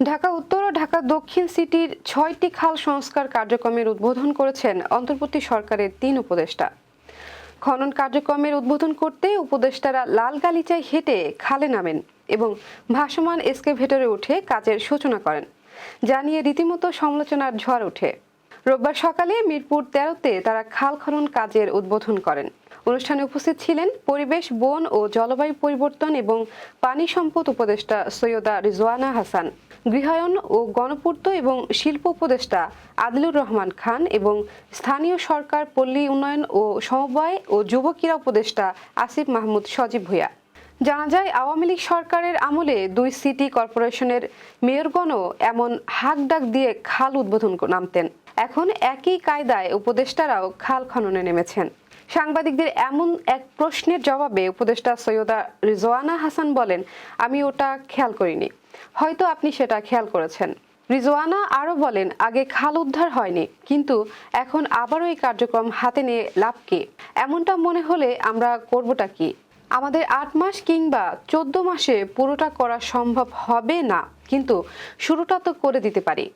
ঢাকা উত্তর ও ঢাকা দক্ষিণ সিটির ছয়টি খাল সংস্কার কার্যক্রমের উদ্বোধন করেছেন অন্তর্বর্তী সরকারের তিন উপদেষ্টা। খনন কার্যক্রমের উদ্বোধন করতে উপদেষ্টারা লাল গালিচায় হেঁটে খালে নামেন এবং ভাসমান এসকেভেটরে উঠে কাজের সূচনা করেন জানিয়ে রীতিমতো সমালোচনার ঝড় ওঠে। রোববার সকালে মিরপুর তেরোতে তারা খাল খনন কাজের উদ্বোধন করেন। অনুষ্ঠানে উপস্থিত ছিলেন পরিবেশ, বন ও জলবায়ু পরিবর্তন এবং পানি সম্পদ উপদেষ্টা সৈয়দা রিজওয়ানা হাসান। গৃহায়ন ও গণপূর্ত এবং শিল্প উপদেষ্টা আদিলুর রহমান খান এবং স্থানীয় সরকার পল্লী উন্নয়ন ও সমবায় ও যুব ক্রীড়া উপদেষ্টা আসিফ মাহমুদ সজীব ভূঁইয়া। জানা যায়, আওয়ামী লীগ সরকারের আমলে দুই সিটি কর্পোরেশনের মেয়রগণও এমন হাক ডাক দিয়ে খাল উদ্বোধন নামতেন। এখন একই কায়দায় উপদেষ্টারাও খাল খননে নেমেছেন। সাংবাদিকদের এমন এক প্রশ্নের জবাবে উপদেষ্টা সৈয়দা রিজওয়ানা হাসান বলেন, আমি ওটা খেয়াল করিনি। হয়তো আপনি সেটা খেয়াল করেছেন। রিজওয়ানা আরও বলেন, আগে খাল উদ্ধার হয়নি, কিন্তু এখন আবারও এই কার্যক্রম হাতে নিয়ে লাভ কি? এমনটা মনে হলে আমরা করবটা কি? আমাদের আট মাস কিংবা চোদ্দ মাসে পুরোটা করা সম্ভব হবে না, কিন্তু শুরুটা তো করে দিতে পারি।